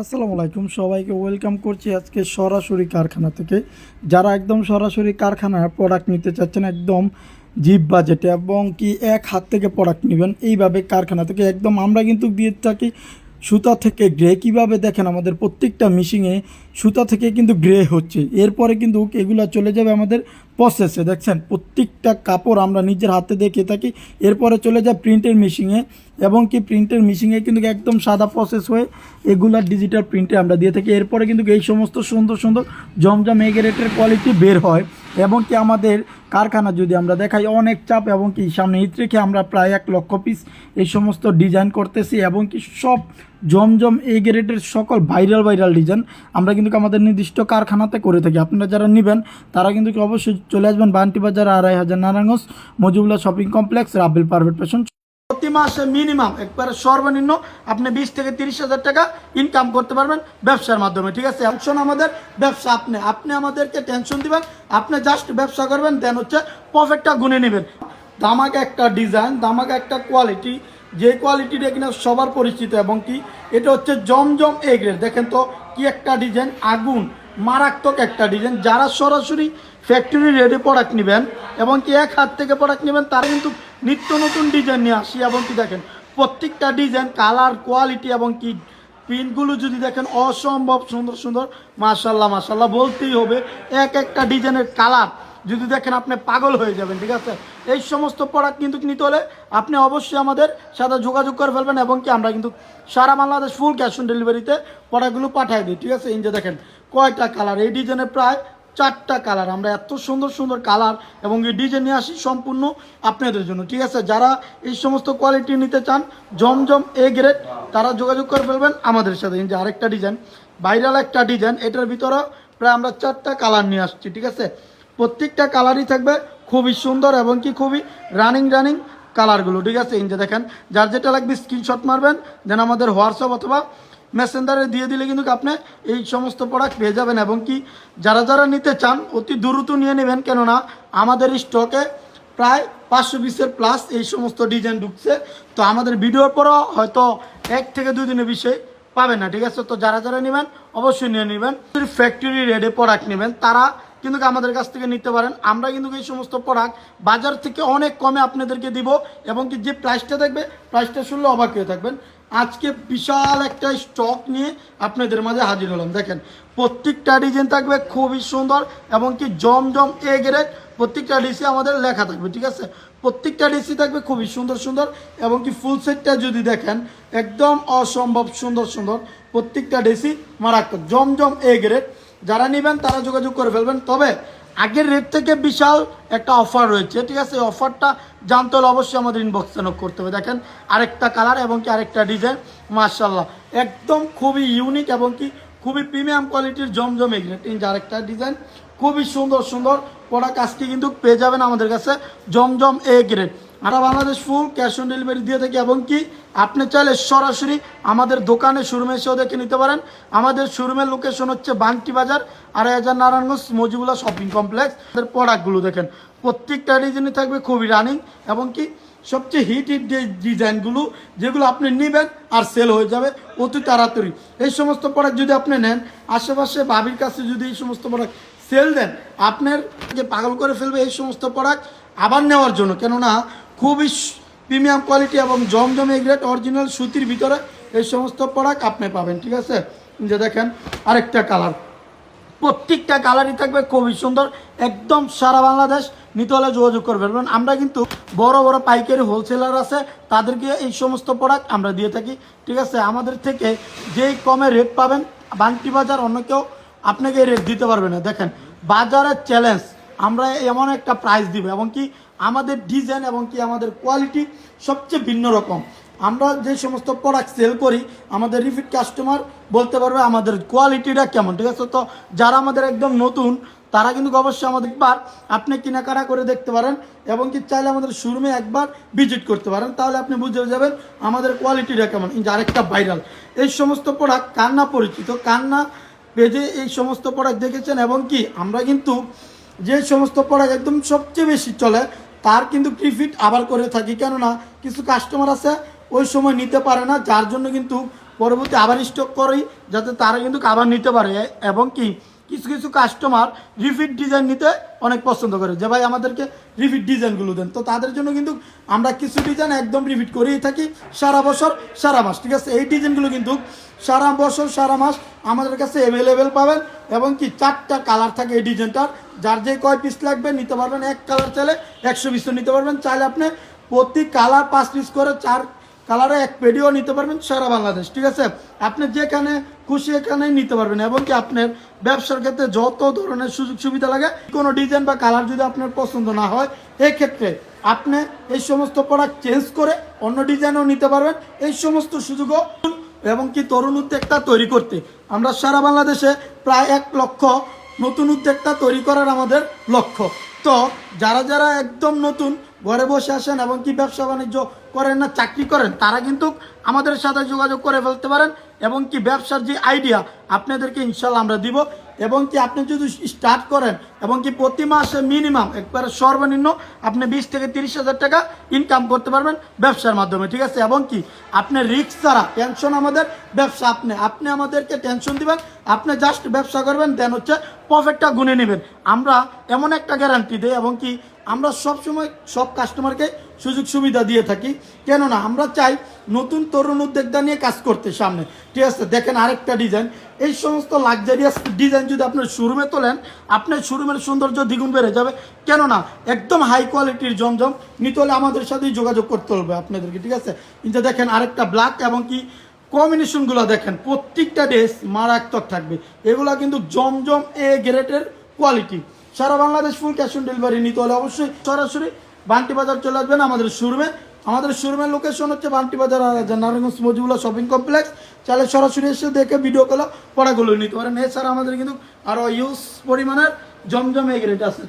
আসসালামু আলাইকুম। সবাইকে ওয়েলকাম করছি আজকে সরাসরি কারখানা থেকে। যারা একদম সরাসরি কারখানার প্রোডাক্ট নিতে চাচ্ছেন, একদম জিপ বাজেটে এবং কি এক হাত থেকে প্রোডাক্ট নেবেন, এইভাবে কারখানা থেকে একদম আমরা কিন্তু দিয়ে থাকি সুতা থেকে গ্রে। কীভাবে দেখেন আমাদের প্রত্যেকটা মিশিংয়ে সুতা থেকে কিন্তু গ্রে হচ্ছে। এরপরে কিন্তু এগুলো চলে যাবে আমাদের প্রসেসে দেখছেন, প্রত্যেকটা কাপড় আমরা নিজের হাতে দেখে থাকি। এরপরে চলে যায় প্রিন্টের মেশিনে এবং কি প্রিন্টের মেশিনে কিন্তু একদম সাদা প্রসেস হয়ে এগুলা ডিজিটাল প্রিন্টে আমরা দিয়ে থাকি। এরপরে কিন্তু এই সমস্ত সুন্দর সুন্দর জমজম এগেরেটের কোয়ালিটি বের হয়। এবং কি আমাদের কারখানা যদি আমরা দেখাই, অনেক চাপ এবং কি সামনে ঈদ রেখে আমরা প্রায় এক লক্ষ পিস এই সমস্ত ডিজাইন করতেছি এবং কি সব জমজম এই গ্রেডের সকল ভাইরাল ভাইরাল ডিজাইন আমরা কিন্তু আমাদের নির্দিষ্ট কারখানাতে করে থাকি। আপনারা যারা নেবেন, তারা কিন্তু অবশ্যই চলে আসবেন বান্টি বাজার, আড়াই হাজার নারায়ণগঞ্জ মজিবুল্লাহ শপিং কমপ্লেক্স রাবেল পারভেট প্রতি মাসে মিনিমাম একবারে সর্বনিম্ন আপনি বিশ থেকে তিরিশ হাজার টাকা ইনকাম করতে পারবেন ব্যবসার মাধ্যমে, ঠিক আছে? টেনশন আমাদের ব্যবসা আপনি আপনি আমাদেরকে টেনশন দিবেন, আপনি জাস্ট ব্যবসা করবেন দেন হচ্ছে প্রফিটটা গুনে নেবেন। দামাকে একটা ডিজাইন দামাকে একটা কোয়ালিটি যে কোয়ালিটিটা কিনা সবার পরিচিত এবং কি, এটা হচ্ছে জমজম এ গ্রেড দেখেন তো কি একটা ডিজাইন আগুন, মারাত্মক একটা ডিজাইন যারা সরাসরি ফ্যাক্টরি রেডি প্রোডাক্ট নেবেন এবং কি এক হাত থেকে প্রোডাক্ট নেবেন, তারা কিন্তু নিত্য নতুন ডিজাইন নিয়ে আসি এবং কি দেখেন, প্রত্যেকটা ডিজাইন কালার কোয়ালিটি এবং কি প্রিন্টগুলো যদি দেখেন, অসম্ভব সুন্দর সুন্দর, মাশাল্লাহ মাশাল্লাহ, বলতেই হবে, এক একটা ডিজাইনের কালার যদি দেখেন আপনি পাগল হয়ে যাবেন, ঠিক আছে? এই সমস্ত প্রোডাক্ট কিন্তু নিতে হলে আপনি অবশ্যই আমাদের সাথে যোগাযোগ করে ফেলবেন এবং কি আমরা কিন্তু সারা বাংলাদেশ ফুল ক্যাশ অন ডেলিভারিতে প্রোডাক্টগুলো পাঠিয়ে দিই, ঠিক আছে? এই যে দেখেন, কয়টা কালার এই ডিজাইনের প্রায় চারটা কালার আমরা এত সুন্দর সুন্দর কালার এবং এই ডিজাইন নিয়ে আসি সম্পূর্ণ আপনাদের জন্য, ঠিক আছে? যারা এই সমস্ত কোয়ালিটি নিতে চান, জমজম এ গ্রেড তারা যোগাযোগ করে ফেলবেন আমাদের সাথে। যে আরেকটা ডিজাইন ভাইরাল একটা ডিজাইন এটার ভিতরে প্রায় আমরা চারটা কালার নিয়ে আসছি, ঠিক আছে? প্রত্যেকটা কালারই থাকবে খুবই সুন্দর এবং কি খুবই রানিং রানিং কালারগুলো ঠিক আছে? এই যে দেখেন, যার যেটা লাগবে স্ক্রিনশট মারবেন দেন আমাদের হোয়াটসঅ্যাপ অথবা মেসেঞ্জারে দিয়ে দিলে কিন্তু আপনি এই সমস্ত প্রোডাক্ট পেয়ে যাবেন এবং কি যারা যারা নিতে চান, অতি দ্রুত নিয়ে নেবেন। কেননা আমাদের স্টকে প্রায় পাঁচশো বিশের প্লাস এই সমস্ত ডিজাইন ঢুকছে। তো আমাদের ভিডিওর পরও হয়তো এক থেকে দুই দিনের বিষয় পাবেন না, ঠিক আছে? তো যারা যারা নেবেন, অবশ্যই নিয়ে নেবেন। ফ্যাক্টরি রেডে প্রোডাক্ট নেবেন, তারা কিন্তু আমাদের কাছ থেকে নিতে পারেন। আমরা কিন্তু এই সমস্ত প্রোডাক্ট বাজার থেকে অনেক কমে আপনাদেরকে দিব এবং কি যে প্রাইসটা থাকবে প্রাইসটা শুনলে অবাক হয়ে থাকবেন। আজকে বিশাল একটা স্টক নিয়ে আপনাদের মাঝে হাজির হলাম। দেখেন, প্রত্যেকটা ডিজাইন থাকবে খুবই সুন্দর এবং কি জমজম এ গ্রেড প্রত্যেকটা ডিসি আমাদের লেখা থাকবে, ঠিক আছে? প্রত্যেকটা ডিসি থাকবে খুবই সুন্দর সুন্দর এবং কি ফুল সেটটা যদি দেখেন, একদম অসম্ভব সুন্দর সুন্দর প্রত্যেকটা ডিসি মারাত্মক, জমজম এ গ্রেড যারা নেবেন তারা যোগাযোগ করে ফেলবেন। তবে আগের রেট থেকে বিশাল একটা অফার রয়েছে, ঠিক আছে? এই অফারটা জানতে হলে অবশ্যই আমাদের ইনবক্সে নক করতে হবে। দেখেন, আরেকটা কালার এবং কি আরেকটা ডিজাইন মার্শাল্লাহ একদম খুবই ইউনিক এবং কি খুবই প্রিমিয়াম কোয়ালিটির জমজম এই যে আরেকটা ডিজাইন খুবই সুন্দর সুন্দর প্রোডাক্ট আজকে কিন্তু পেয়ে যাবেন আমাদের কাছে জমজম এ গ্রেড আমরা Bangladesh full cash on delivery দিয়ে থাকি এবং কি আপনি চাইলে সরাসরি আমাদের দোকানে শোরুমে এসেও দেখে নিতে পারেন। আমাদের শোরুমের লোকেশন হচ্ছে বান্টি বাজার আড়াই হাজার নারায়ণগঞ্জ মজিবুল্লাহ শপিং কমপ্লেক্স আমাদের প্রোডাক্টগুলো দেখেন, প্রত্যেকটা ডিজাইনই থাকবে খুবই রানিং এবং কি সবচেয়ে হিট হিট যে ডিজাইনগুলো যেগুলো আপনি নেবেন আর সেল হয়ে যাবে অতি তাড়াতাড়ি। এই সমস্ত প্রোডাক্ট যদি আপনি নেন, আশেপাশে বাবির কাছে যদি এই সমস্ত প্রোডাক্ট সেল দেন, আপনার যে পাগল করে ফেলবে এই সমস্ত প্রোডাক্ট আবার নেওয়ার জন্য। কেননা খুবই প্রিমিয়াম কোয়ালিটি এবং জমজম এগ্রেট অরিজিনাল সুতির ভিতরে এই সমস্ত প্রোডাক্ট আপনি পাবেন, ঠিক আছে? যে দেখেন, আরেকটা কালার প্রত্যেকটা কালারই থাকবে খুবই সুন্দর, একদম সারা বাংলাদেশ নিতে হলে যোগাযোগ করে ফেলবেন আমরা কিন্তু বড় বড় পাইকারি হোলসেলার আছে, তাদেরকে এই সমস্ত প্রোডাক্ট আমরা দিয়ে থাকি, ঠিক আছে? আমাদের থেকে যেই কমে রেট পাবেন বান্টি বাজার অন্য কেউ আপনাকে রেট দিতে পারবে না। দেখেন, বাজারের চ্যালেঞ্জ আমরা এমন একটা প্রাইস দিব এবং কি আমাদের ডিজাইন এবং কি আমাদের কোয়ালিটি সবচেয়ে ভিন্ন রকম। আমরা যে সমস্ত প্রোডাক্ট সেল করি, আমাদের রিপিট কাস্টমার বলতে পারবে আমাদের কোয়ালিটিটা কেমন, ঠিক আছে? তো যারা আমাদের একদম নতুন, তারা কিন্তু অবশ্যই আমাদের একবার আপনি কেনাকাটা করে দেখতে পারেন এবং কি চাইলে আমাদের শোরুমে একবার ভিজিট করতে পারেন। তাহলে আপনি বুঝে যাবেন আমাদের কোয়ালিটিটা কেমন। আরেকটা ভাইরাল এই সমস্ত প্রোডাক্ট কান্না পরিচিত, কান্না পেজে এই সমস্ত প্রোডাক্ট দেখেছেন এবং কি আমরা কিন্তু যে সমস্ত প্রোডাক্ট একদম সবচেয়ে বেশি চলে তার কিন্তু প্রিফিট আবার করে থাকি। কেননা কিছু কাস্টমার আছে, ওই সময় নিতে পারে না, যার জন্য কিন্তু পরবর্তী আবার স্টক করি যাতে তারা কিন্তু আবার নিতে পারে। এবং কি? কিছু কিছু কাস্টমার রিপিট ডিজাইন নিতে অনেক পছন্দ করে। যে ভাই আমাদেরকে রিপিট ডিজাইনগুলো দেন। তো তাদের জন্য কিন্তু আমরা কিছু ডিজাইন একদম রিফিট করেই থাকি সারা বছর, সারা মাস, ঠিক আছে? এই ডিজাইনগুলো কিন্তু সারা বছর, সারা মাস আমাদের কাছে অ্যাভেলেবেল পাবেন এবং কি চারটা কালার থাকে এই ডিজাইনটার যার যে কয় পিস লাগবে নিতে পারবেন। এক কালার চাইলে একশো পিসও নিতে পারবেন। চাইলে আপনি প্রতি কালার পাঁচ পিস করে চার কালারে এক পেডিও নিতে পারবেন সারা বাংলাদেশ, ঠিক আছে? আপনি যেখানে খুশি এখানেই নিতে পারবেন, এবং কি আপনার ব্যবসার ক্ষেত্রে যত ধরনের সুযোগ সুবিধা লাগে, কোনো ডিজাইন বা কালার যদি আপনার পছন্দ না হয়, এক্ষেত্রে আপনি এই সমস্ত প্রোডাক্ট চেঞ্জ করে অন্য ডিজাইনও নিতে পারবেন। এই সমস্ত সুযোগও এবং কি তরুণ উদ্যোক্তা তৈরি করতে। আমরা সারা বাংলাদেশে প্রায় এক লক্ষ নতুন উদ্যোক্তা তৈরি করার আমাদের লক্ষ্য। তো যারা যারা একদম নতুন, ঘরে বসে আসেন এবং কি ব্যবসা বাণিজ্য করেন না, চাকরি করেন, তারা কিন্তু আমাদের সাথে যোগাযোগ করে ফেলতে পারেন। এবং কি ব্যবসার যে আইডিয়া আপনাদেরকে ইনশাল্লাহ আমরা দিব। এবং কি আপনি যদি স্টার্ট করেন, এবং কি প্রতি মাসে মিনিমাম একবারে সর্বনিম্ন আপনি বিশ থেকে তিরিশ হাজার টাকা ইনকাম করতে পারবেন ব্যবসার মাধ্যমে, ঠিক আছে? এবং কি আপনি রিস্ক ছাড়া টেনশন আমাদের ব্যবসা, আপনি আপনি আমাদেরকে টেনশন দিবেন, আপনি জাস্ট ব্যবসা করবেন দেন হচ্ছে প্রফিটটা গুনে নেবেন। আমরা এমন একটা গ্যারান্টি দিই, এবং কি আমরা সব সময় সব কাস্টমারকে সুযোগ সুবিধা দিয়ে থাকি। কেননা আমরা চাই নতুন তরুণ উদ্যোক্তা নিয়ে কাজ করতে সামনে। ঠিক আছে, দেখেন আরেকটা ডিজাইন এই সমস্ত লাক্সারিয়াস ডিজাইন যদি আপনার শোরুমে তোলেন, আপনার শোরুমের সৌন্দর্য দ্বিগুণ বেড়ে যাবে। কেননা একদম হাই কোয়ালিটির জমজম, নিতে হলে আমাদের সাথেই যোগাযোগ করতে হবে আপনাদেরকে, ঠিক আছে? কিন্তু দেখেন আরেকটা ব্ল্যাক এবং কি কম্বিনেশনগুলো দেখেন, প্রত্যেকটা ড্রেস মারাত্মক থাকবে। এগুলো কিন্তু জমজম এ গ্রেটের quality Sara Bangladesh full cash on delivery নিতে হলে অবশ্যই সরাসরি বান্টি বাজার চলে আসবেন আমাদের শোরুমে। আমাদের শোরুমের লোকেশন হচ্ছে বান্টি বাজার নারায়ণগঞ্জ মজিবুল্লাহ শপিং কমপ্লেক্স চাইলে সরাসরি এসে দেখে ভিডিও কলে পড়াগুলো নিতে পারেন। এছাড়া আমাদের কিন্তু আরও ইউজ পরিমাণের জমজমে গ্রেট আছে।